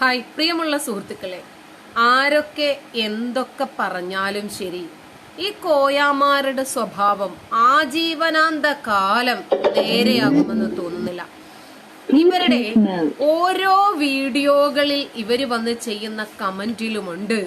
Hi പ്രിയമുള്ള സുഹൃത്തുക്കളെ ആരൊക്കെ എന്തൊക്കെ പറഞ്ഞാലും ശരി. ഈ കോയാമാരുടെ സ്വഭാവം ആജീവനാന്ത കാലം നേരെയാകുമെന്ന് തോന്നുന്നില്ല. ഇവരുടെ ഓരോ വീഡിയോകളിൽ ഇവർ വന്ന് ചെയ്യുന്ന കമന്റിലുമുണ്ട്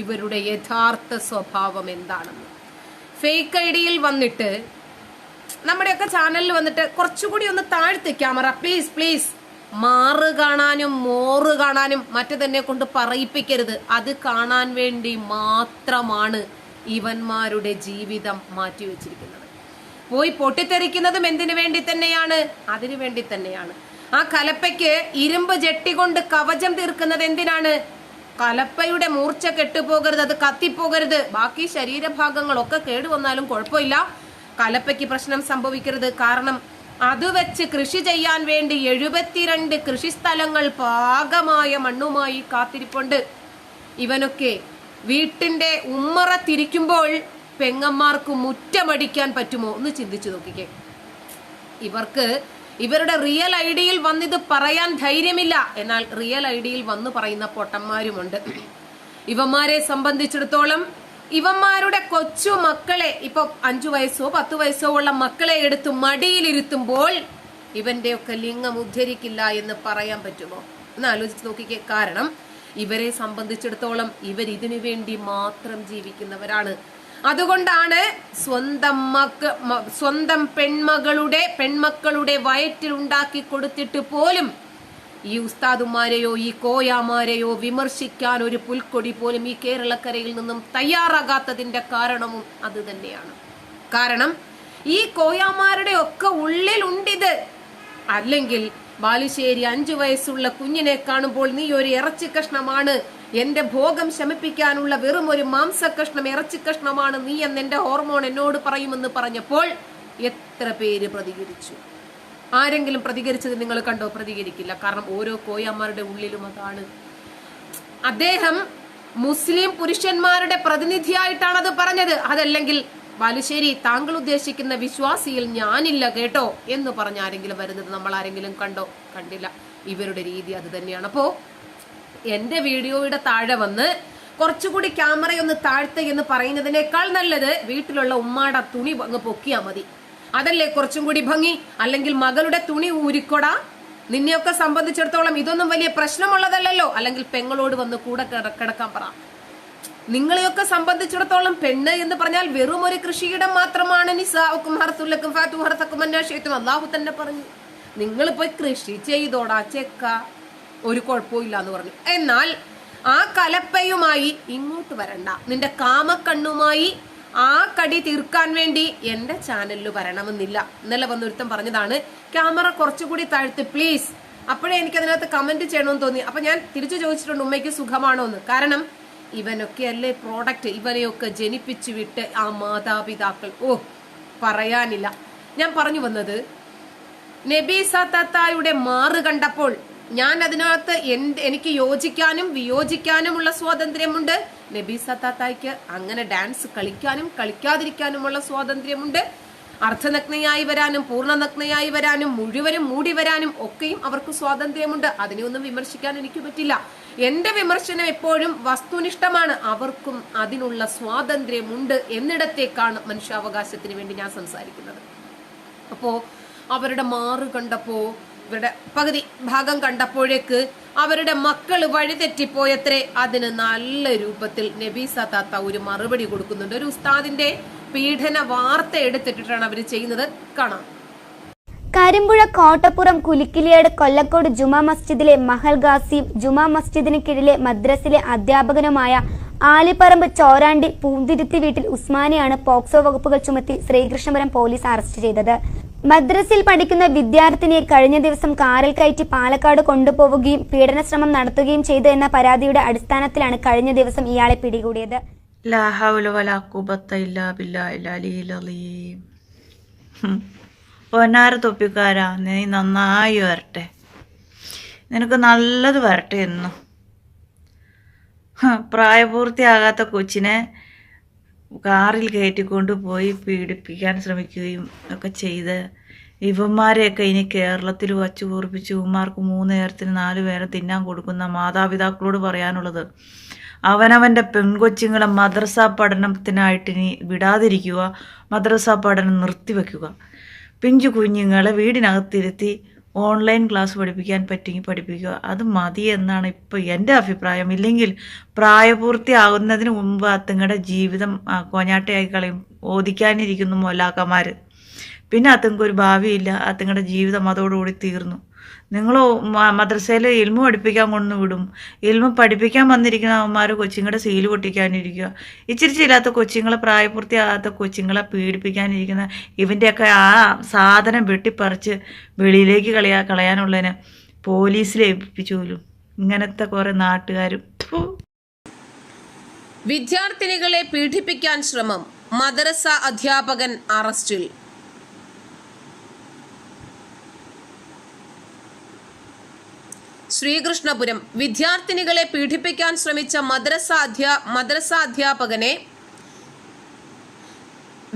ഇവരുടെ യഥാർത്ഥ സ്വഭാവം എന്താണെന്ന്. ഫേക്ക് ഐ ഡിയിൽ വന്നിട്ട് നമ്മുടെയൊക്കെ ചാനലിൽ വന്നിട്ട് കുറച്ചുകൂടി ഒന്ന് താഴ്ത്തി ക്യാമറ പ്ലീസ് പ്ലീസ്. മാറ് കാണാനും മോറ് കാണാനും മറ്റു തന്നെ കൊണ്ട് പറയിപ്പിക്കരുത്. അത് കാണാൻ വേണ്ടി മാത്രമാണ് ഇവന്മാരുടെ ജീവിതം മാറ്റിവെച്ചിരിക്കുന്നത്. പോയി പൊട്ടിത്തെറിക്കുന്നതും എന്തിനു വേണ്ടി തന്നെയാണ്? അതിനു വേണ്ടി തന്നെയാണ്. ആ കലപ്പയ്ക്ക് ഇരുമ്പ് ജെട്ടി കൊണ്ട് കവചം തീർക്കുന്നത് എന്തിനാണ്? കലപ്പയുടെ മൂർച്ച കെട്ടുപോകരുത് അത് കത്തിപ്പോകരുത്. ബാക്കി ശരീരഭാഗങ്ങളൊക്കെ കേടുവന്നാലും കുഴപ്പമില്ല. കലപ്പയ്ക്ക് പ്രശ്നം സംഭവിക്കരുത്. കാരണം അത് വെച്ച് കൃഷി ചെയ്യാൻ വേണ്ടി എഴുപത്തിരണ്ട് കൃഷിസ്ഥലങ്ങൾ പാകമായ മണ്ണുമായി കാത്തിരിപ്പുണ്ട്. ഇവനൊക്കെ വീട്ടിന്റെ ഉമ്മറ തിരിക്കുമ്പോൾ പെങ്ങന്മാർക്ക് മുറ്റമടിക്കാൻ പറ്റുമോ എന്ന് ചിന്തിച്ചു നോക്കിക്കേ. ഇവർക്ക് ഇവരുടെ റിയൽ ഐഡിയിൽ വന്നിത് പറയാൻ ധൈര്യമില്ല. എന്നാൽ റിയൽ ഐഡിയിൽ വന്ന് പറയുന്ന പൊട്ടന്മാരുമുണ്ട്. ഇവന്മാരെ സംബന്ധിച്ചിടത്തോളം ഇവന്മാരുടെ കൊച്ചു മക്കളെ ഇപ്പൊ അഞ്ചു വയസ്സോ പത്തു വയസ്സോ ഉള്ള മക്കളെ എടുത്ത് മടിയിലിരുത്തുമ്പോൾ ഇവന്റെയൊക്കെ ലിംഗം ഉദ്ധരിക്കില്ല എന്ന് പറയാൻ പറ്റുമോ? ഒന്ന് ആലോചിച്ച് നോക്കിക്കേ. കാരണം ഇവരെ സംബന്ധിച്ചിടത്തോളം ഇവർ ഇതിനു വേണ്ടി മാത്രം ജീവിക്കുന്നവരാണ്. അതുകൊണ്ടാണ് സ്വന്തം മക്ക സ്വന്തം പെൺമകളുടെ പെൺമക്കളുടെ വയറ്റിൽ ഉണ്ടാക്കി കൊടുത്തിട്ട് പോലും ഈ ഉസ്താദുമാരെയോ ഈ കോയാമാരെയോ വിമർശിക്കാൻ ഒരു പുൽക്കൊടി പോലും ഈ കേരളക്കരയിൽ നിന്നും തയ്യാറാകാത്തതിന്റെ കാരണവും അത് തന്നെയാണ്. കാരണം ഈ കോയാമാരുടെ ഒക്കെ ഉള്ളിൽ ഉണ്ടിത് അല്ലെങ്കിൽ ബാലുശ്ശേരി അഞ്ചു വയസ്സുള്ള കുഞ്ഞിനെ കാണുമ്പോൾ നീ ഒരു ഇറച്ചി കഷ്ണമാണ് എന്റെ ഭോഗം ശമിപ്പിക്കാനുള്ള വെറും ഒരു മാംസ കഷ്ണം ഇറച്ചി കഷ്ണമാണ് നീ എന്ന് എന്റെ ഹോർമോൺ എന്നോട് പറയുമെന്ന് പറഞ്ഞപ്പോൾ എത്ര പേര് പ്രതികരിച്ചു. ആരെങ്കിലും പ്രതികരിച്ചത് നിങ്ങൾ കണ്ടോ? പ്രതികരിക്കില്ല. കാരണം ഓരോ കോയന്മാരുടെ ഉള്ളിലും അതാണ്. അദ്ദേഹം മുസ്ലിം പുരുഷന്മാരുടെ പ്രതിനിധിയായിട്ടാണ് അത് പറഞ്ഞത്. അതല്ലെങ്കിൽ ബാലുശ്ശേരി താങ്കൾ ഉദ്ദേശിക്കുന്ന വിശ്വാസിയിൽ ഞാനില്ല കേട്ടോ എന്ന് പറഞ്ഞ ആരെങ്കിലും വരുന്നത് നമ്മൾ ആരെങ്കിലും കണ്ടോ? കണ്ടില്ല. ഇവരുടെ രീതി അത് തന്നെയാണ്. അപ്പോ എന്റെ വീഡിയോയുടെ താഴെ വന്ന് കുറച്ചുകൂടി ക്യാമറയൊന്ന് താഴ്ത്ത എന്ന് പറയുന്നതിനേക്കാൾ നല്ലത് വീട്ടിലുള്ള ഉമ്മാടെ തുണി അങ്ങ് പൊക്കിയാൽ മതി. അതല്ലേ കുറച്ചും കൂടി ഭംഗി? അല്ലെങ്കിൽ മകളുടെ തുണി ഊരിക്കൊടാ? നിന്നെയൊക്കെ സംബന്ധിച്ചിടത്തോളം ഇതൊന്നും വലിയ പ്രശ്നമുള്ളതല്ലല്ലോ. അല്ലെങ്കിൽ പെങ്ങളോട് വന്ന് കൂടെ കിടക്കാൻ പറ. നിങ്ങളെയൊക്കെ സംബന്ധിച്ചിടത്തോളം പെണ്ണ് എന്ന് പറഞ്ഞാൽ വെറും ഒരു കൃഷിയിടം മാത്രമാണ്. അള്ളാഹു തന്നെ പറഞ്ഞു. നിങ്ങൾ പോയി കൃഷി ചെയ്തോടാ ചെക്ക. ഒരു കുഴപ്പമില്ല എന്ന് പറഞ്ഞു. എന്നാൽ ആ കലപ്പയുമായി ഇങ്ങോട്ട് വരണ്ട. നിന്റെ കാമക്കണ്ണുമായി ആ കടി തീർക്കാൻ വേണ്ടി എന്റെ ചാനലിൽ വരണമെന്നില്ല. ഇന്നലെ വന്നൊരുത്തം പറഞ്ഞതാണ് ക്യാമറ കുറച്ചുകൂടി താഴ്ത്ത് പ്ലീസ് അപ്പോഴേ എനിക്ക് അതിനകത്ത് കമന്റ് ചെയ്യണമെന്ന് തോന്നി. അപ്പൊ ഞാൻ തിരിച്ചു ചോദിച്ചിട്ടുണ്ട് ഉമ്മയ്ക്ക് സുഖമാണോ എന്ന് കാരണം ഇവനൊക്കെ അല്ലേ പ്രോഡക്റ്റ് ഇവനെയൊക്കെ ജനിപ്പിച്ചു വിട്ട് ആ മാതാപിതാക്കൾ. ഓ പറയാനില്ല. ഞാൻ പറഞ്ഞു വന്നത് നബീസ തത്തായുടെ മാറ് കണ്ടപ്പോൾ ഞാൻ അതിനകത്ത് എനിക്ക് യോജിക്കാനും വിയോജിക്കാനുമുള്ള സ്വാതന്ത്ര്യമുണ്ട്. നബി സത്താത്തായ്ക്ക് അങ്ങനെ ഡാൻസ് കളിക്കാനും കളിക്കാതിരിക്കാനുമുള്ള സ്വാതന്ത്ര്യമുണ്ട്. അർദ്ധനഗ്നയായി വരാനും പൂർണനഗ്നയായി വരാനും മുഴുവനും മൂടി വരാനും ഒക്കെയും അവർക്ക് സ്വാതന്ത്ര്യമുണ്ട്. അതിനെ ഒന്നും വിമർശിക്കാൻ എനിക്ക് പറ്റില്ല. എന്റെ വിമർശനം എപ്പോഴും വസ്തുനിഷ്ഠമാണ്. അവർക്കും അതിനുള്ള സ്വാതന്ത്ര്യമുണ്ട് എന്നിടത്തേക്കാണ് മനുഷ്യാവകാശത്തിന് വേണ്ടി ഞാൻ സംസാരിക്കുന്നത്. അപ്പോ അവരുടെ മാറ് കണ്ടപ്പോ ഇവരുടെ പകുതി ഭാഗം കണ്ടപ്പോഴേക്ക് അവരുടെ മക്കൾ വഴിതെറ്റിപ്പോയത്രേ. അതിന് നല്ല രൂപത്തിൽ നബീസ താത്ത ഒരു മറുപടി കൊടുക്കുന്നുണ്ട്. ഒരു ഉസ്താദിന്റെ പീഡന വാർത്ത എടുത്തിട്ടിട്ടാണ് അവർ ചെയ്യുന്നത്. കാണാം. കരിമ്പുഴ കോട്ടപ്പുറം കുലിക്കിലിയാട് കൊല്ലക്കോട് ജുമാ മസ്ജിദിലെ മഹൽ ഗാസിയും ജുമാ മസ്ജിദിന് കീഴിലെ മദ്രസിലെ അധ്യാപകനുമായ ആലിപ്പറമ്പ് ചോരാണ്ടി പൂന്തിരുത്തി വീട്ടിൽ ഉസ്മാനെയാണ് പോക്സോ വകുപ്പുകൾ ചുമത്തി ശ്രീകൃഷ്ണപുരം പോലീസ് അറസ്റ്റ് ചെയ്തത്. മദ്രസിൽ പഠിക്കുന്ന വിദ്യാർത്ഥിനിയെ കഴിഞ്ഞ ദിവസം കാറിൽ കയറ്റി പാലക്കാട് കൊണ്ടുപോവുകയും പീഡനശ്രമം നടത്തുകയും ചെയ്തു എന്ന പരാതിയുടെ അടിസ്ഥാനത്തിലാണ് കഴിഞ്ഞ ദിവസം ഇയാളെ പിടികൂടിയത്. പൊന്നാര തൊപ്പിക്കാരാ നീ നന്നായി വരട്ടെ. നിനക്ക് നല്ലത് വരട്ടെ എന്നും. പ്രായപൂർത്തിയാകാത്ത കൊച്ചിനെ കാറിൽ കയറ്റിക്കൊണ്ട് പോയി പീഡിപ്പിക്കാൻ ശ്രമിക്കുകയും ഒക്കെ ചെയ്ത് ഇവന്മാരെയൊക്കെ ഇനി കേരളത്തിൽ വച്ചു കൂർപ്പിച്ച് ഇവന്മാർക്ക് മൂന്ന് നേരത്തിന് നാല് പേരെ തിന്നാൻ കൊടുക്കുന്ന മാതാപിതാക്കളോട് പറയാനുള്ളത്. അവനവന്റെ പെൺകൊച്ചുങ്ങളെ മദ്രസ പഠനത്തിനായിട്ട് ഇനി വിടാതിരിക്കുക മദ്രസ പഠനം നിർത്തിവെക്കുക. പിഞ്ചു കുഞ്ഞുങ്ങളെ വീടിനകത്തിരുത്തി ഓൺലൈൻ ക്ലാസ് പഠിപ്പിക്കാൻ പറ്റുമെങ്കിൽ പഠിപ്പിക്കുക അത് മതി എന്നാണ് ഇപ്പോൾ എന്റെ അഭിപ്രായം. ഇല്ലെങ്കിൽ പ്രായപൂർത്തിയാകുന്നതിന് മുമ്പ് അത്തുങ്ങളുടെ ജീവിതം കോഞ്ഞാട്ടയായി കളയും ഓദിക്കാനിരിക്കുന്നു മൊലാക്കന്മാർ പിന്നെ അത്തുങ്ങൾക്ക് ഒരു ഭാവിയില്ല അത്തുങ്ങളുടെ ജീവിതം അതോടുകൂടി തീർന്നു. നിങ്ങൾ മദ്രസയിൽ ഇൽമ പഠിപ്പിക്കാൻ കൊണ്ടു വിടും. ഇൽമ പഠിപ്പിക്കാൻ വന്നിരിക്കുന്ന അവന്മാർ കൊച്ചുങ്ങളുടെ സീൽ പൊട്ടിക്കാനിരിക്കുക ഇച്ചിരി ചില്ലാത്ത കൊച്ചുങ്ങളെ പ്രായപൂർത്തിയാകാത്ത കൊച്ചുങ്ങളെ പീഡിപ്പിക്കാനിരിക്കുന്ന ഇവന്റെയൊക്കെ ആ സാധനം വെട്ടിപ്പറിച്ച് വെളിയിലേക്ക് കളയാ കളയാനുള്ളതിന് പോലീസിൽ ഏൽപ്പിച്ചു ഇങ്ങനത്തെ കുറേ നാട്ടുകാരും വിദ്യാർത്ഥിനികളെ പീഡിപ്പിക്കാൻ ശ്രമം മദ്രസ അധ്യാപകൻ അറസ്റ്റിൽ. ശ്രീകൃഷ്ണപുരം. വിദ്യാർത്ഥിനികളെ പീഡിപ്പിക്കാൻ ശ്രമിച്ച മദ്രസ അധ്യാ മദ്രസ അധ്യാപകനെ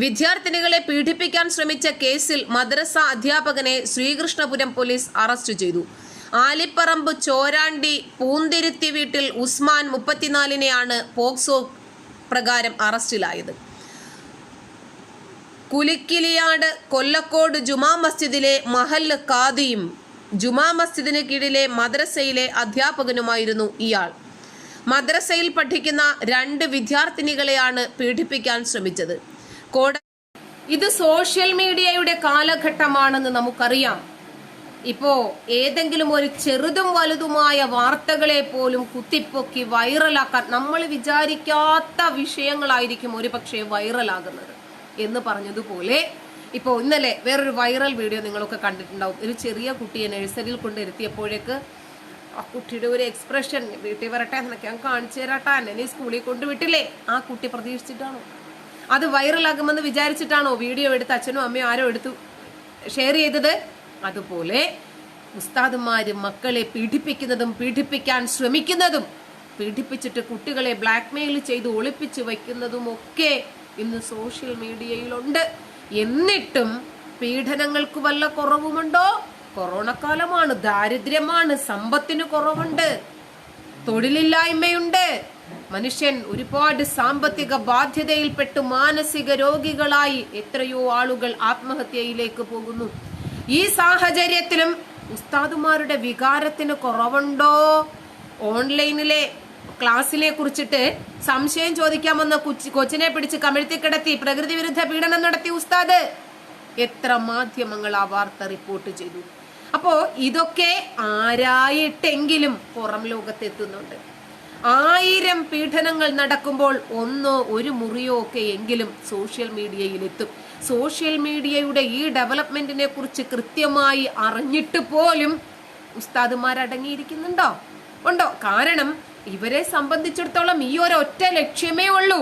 വിദ്യാർത്ഥിനികളെ പീഡിപ്പിക്കാൻ ശ്രമിച്ച കേസിൽ മദ്രസ അധ്യാപകനെ ശ്രീകൃഷ്ണപുരം പോലീസ് അറസ്റ്റ് ചെയ്തു. ആലിപ്പറമ്പ് ചോരാണ്ടി പൂന്തിരുത്തി വീട്ടിൽ ഉസ്മാൻ മുപ്പത്തിനാലിനെയാണ് പോക്സോ പ്രകാരം അറസ്റ്റിലായത്. കുലിക്കിലിയാട് കൊല്ലക്കോട് ജുമാ മസ്ജിദിലെ മഹല്ല് കാദിയും ജുമാ മസ്ജിദിന് കീഴിലെ മദ്രസയിലെ അധ്യാപകനുമായിരുന്നു ഇയാൾ. മദ്രസയിൽ പഠിക്കുന്ന രണ്ട് വിദ്യാർത്ഥിനികളെയാണ് പീഡിപ്പിക്കാൻ ശ്രമിച്ചത്. ഇത് സോഷ്യൽ മീഡിയയുടെ കാലഘട്ടമാണെന്ന് നമുക്കറിയാം. ഇപ്പോ ഏതെങ്കിലും ഒരു ചെറുതും വലുതുമായ വാർത്തകളെ പോലും കുത്തിപ്പൊക്കി വൈറലാക്കാൻ നമ്മൾ വിചാരിക്കാത്ത വിഷയങ്ങളായിരിക്കും ഒരുപക്ഷെ വൈറലാകുന്നത് എന്ന് പറഞ്ഞതുപോലെ ഇപ്പോൾ ഇന്നലെ വേറൊരു വൈറൽ വീഡിയോ നിങ്ങളൊക്കെ കണ്ടിട്ടുണ്ടാവും. ഒരു ചെറിയ കുട്ടിയെ നഴ്സറിയിൽ കൊണ്ടിരുത്തിയപ്പോഴേക്ക് ആ കുട്ടിയുടെ ഒരു എക്സ്പ്രഷൻ വീട്ടിൽ വരട്ടെ എന്നൊക്കെ ഞാൻ കാണിച്ചു തരാട്ടാ എന്നെ സ്കൂളിൽ കൊണ്ടുവിട്ടില്ലേ ആ കുട്ടി പ്രതീക്ഷിച്ചിട്ടാണോ? അത് വൈറലാകുമെന്ന് വിചാരിച്ചിട്ടാണോ വീഡിയോ എടുത്ത് അച്ഛനും അമ്മയും ആരോ എടുത്തു ഷെയർ ചെയ്തത്? അതുപോലെ ഉസ്താദുമാര് മക്കളെ പീഡിപ്പിക്കുന്നതും പീഡിപ്പിക്കാൻ ശ്രമിക്കുന്നതും പീഡിപ്പിച്ചിട്ട് കുട്ടികളെ ബ്ലാക്ക്മെയിൽ ചെയ്ത് ഒളിപ്പിച്ച് വയ്ക്കുന്നതും ഒക്കെ ഇന്ന് സോഷ്യൽ മീഡിയയിലുണ്ട് എന്നിട്ടും പീഡനങ്ങൾക്ക് വല്ല കുറവുമുണ്ടോ? കൊറോണ കാലമാണ് ദാരിദ്ര്യമാണ് സമ്പത്തിന് കുറവുണ്ട്. തൊഴിലില്ലായ്മയുണ്ട്. മനുഷ്യൻ ഒരുപാട് സാമ്പത്തിക ബാധ്യതയിൽപ്പെട്ട് മാനസിക രോഗികളായി എത്രയോ ആളുകൾ ആത്മഹത്യയിലേക്ക് പോകുന്നു. ഈ സാഹചര്യത്തിലും ഉസ്താദുമാരുടെ വികാരത്തിന് കുറവുണ്ടോ? ഓൺലൈനിലെ ക്ലാസ്സിനെ കുറിച്ചിട്ട് സംശയം ചോദിക്കാമെന്ന് കൊച്ചി കൊച്ചിനെ പിടിച്ച് കമിഴ്ത്തി കിടത്തി പ്രകൃതി വിരുദ്ധ പീഡനം നടത്തി ഉസ്താദ്. എത്ര മാധ്യമങ്ങൾ ആ വാർത്ത റിപ്പോർട്ട് ചെയ്തു. അപ്പോ ഇതൊക്കെ ആരായിട്ടെങ്കിലും പുറം ലോകത്തെത്തുന്നുണ്ട്. ആയിരം പീഡനങ്ങൾ നടക്കുമ്പോൾ ഒന്നോ ഒരു മുറിയോ ഒക്കെ എങ്കിലും സോഷ്യൽ മീഡിയയിൽ എത്തും സോഷ്യൽ മീഡിയയുടെ ഈ ഡെവലപ്മെന്റിനെ കുറിച്ച് കൃത്യമായി അറിഞ്ഞിട്ട് പോലും ഉസ്താദുമാർ അടങ്ങിയിരിക്കുന്നുണ്ടോ ഉണ്ടോ? കാരണം ഇവരെ സംബന്ധിച്ചിടത്തോളം ഈ ഒരു ഒറ്റ ലക്ഷ്യമേ ഉള്ളൂ.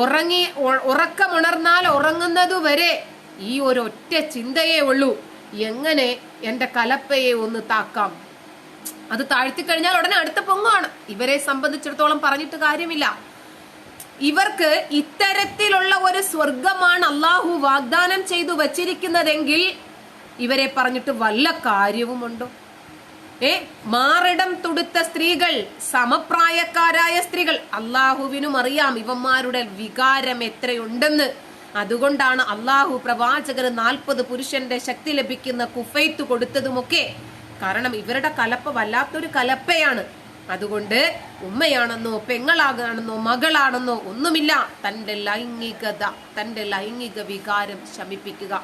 ഉറങ്ങി ഉറക്കമുണർന്നാൽ ഉറങ്ങുന്നത് വരെ ഈ ഒരു ഒറ്റ ചിന്തയേ ഉള്ളൂ. എങ്ങനെ എന്റെ കലപ്പയെ ഒന്ന് താക്കാം? അത് താഴ്ത്തി കഴിഞ്ഞാൽ ഉടനെ അടുത്ത പൊങ്ങാണ്. ഇവരെ സംബന്ധിച്ചിടത്തോളം പറഞ്ഞിട്ട് കാര്യമില്ല. ഇവർക്ക് ഇത്തരത്തിലുള്ള ഒരു സ്വർഗമാണ് അള്ളാഹു വാഗ്ദാനം ചെയ്തു വച്ചിരിക്കുന്നതെങ്കിൽ ഇവരെ പറഞ്ഞിട്ട് വല്ല കാര്യവുമുണ്ടോ? ഏ മാറിടം തുടുത്ത സ്ത്രീകൾ സമപ്രായക്കാരായ സ്ത്രീകൾ. അള്ളാഹുവിനും അറിയാം ഇവന്മാരുടെ വികാരം എത്രയുണ്ടെന്ന്. അതുകൊണ്ടാണ് അള്ളാഹു പ്രവാചകന് നാൽപ്പത് പുരുഷന്റെ ശക്തി ലഭിക്കുന്ന കുഫൈത്ത് കൊടുത്തതുമൊക്കെ. കാരണം ഇവരുടെ കലപ്പ വല്ലാത്തൊരു കലപ്പയാണ്. അതുകൊണ്ട് ഉമ്മയാണെന്നോ പെങ്ങളാകാണെന്നോ മകളാണെന്നോ ഒന്നുമില്ല. തന്റെ ലൈംഗികത തന്റെ ലൈംഗിക വികാരം ശമിപ്പിക്കുക.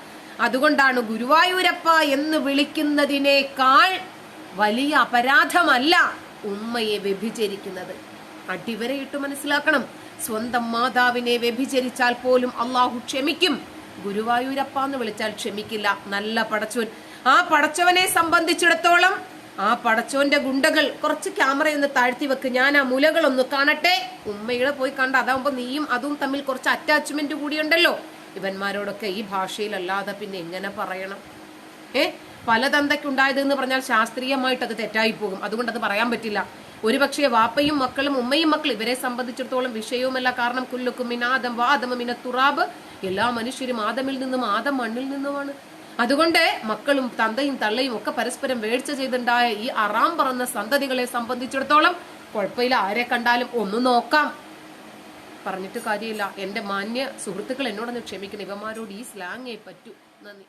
അതുകൊണ്ടാണ് ഗുരുവായൂരപ്പ എന്ന് വിളിക്കുന്നതിനേക്കാൾ വലിയ അപരാധമല്ല ഉമ്മയെ വ്യഭിചരിക്കുന്നത്. അടിവരയിട്ട് മനസ്സിലാക്കണം. സ്വന്തം മാതാവിനെ വ്യഭിചരിച്ചാൽ പോലും അള്ളാഹു ക്ഷമിക്കും. ഗുരുവായൂരപ്പ എന്ന് വിളിച്ചാൽ ക്ഷമിക്കില്ല. നല്ല പടച്ചോൻ. ആ പടച്ചവനെ സംബന്ധിച്ചിടത്തോളം ആ പടച്ചോന്റെ ഗുണ്ടകൾ കുറച്ച് ക്യാമറ ഒന്ന് താഴ്ത്തി വെക്ക്. ഞാൻ ആ മുലകളൊന്ന് കാണട്ടെ. ഉമ്മയുടെ പോയി കണ്ട അതാവുമ്പോ നീയും അതും തമ്മിൽ കുറച്ച് അറ്റാച്ച്മെന്റ് കൂടിയുണ്ടല്ലോ. ഇവന്മാരോടൊക്കെ ഈ ഭാഷയിലല്ലാതെ പിന്നെ എങ്ങനെ പറയണം? ഏ? ഫലതന്തയ്ക്കുണ്ടായത് എന്ന് പറഞ്ഞാൽ ശാസ്ത്രീയമായിട്ട് അത് തെറ്റായിപ്പോകും. അതുകൊണ്ട് അത് പറയാൻ പറ്റില്ല. ഒരുപക്ഷെ വാപ്പയും മക്കളും ഉമ്മയും മക്കൾ ഇവരെ സംബന്ധിച്ചിടത്തോളം വിഷയവുമല്ല. കാരണം കുല്ലുക്കും മിനാദം വാദം മിന തുറാബ്. എല്ലാ മനുഷ്യരും ആദമിൽ നിന്നും ആദം മണ്ണിൽ നിന്നുമാണ്. അതുകൊണ്ട് മക്കളും തന്തയും തള്ളയും ഒക്കെ പരസ്പരം വേഴ്ച ചെയ്തുണ്ടായ ഈ അറാം പറഞ്ഞ സന്തതികളെ സംബന്ധിച്ചിടത്തോളം കുഴപ്പമില്ല. ആരെ കണ്ടാലും ഒന്ന് നോക്കാം. പറഞ്ഞിട്ട് കാര്യമില്ല. എന്റെ മാന്യ സുഹൃത്തുക്കൾ എന്നോടൊന്ന് ക്ഷമിക്കണം. ഇവന്മാരോട് ഈ സ്ലാങ്ങേ പറ്റൂ. നന്ദി.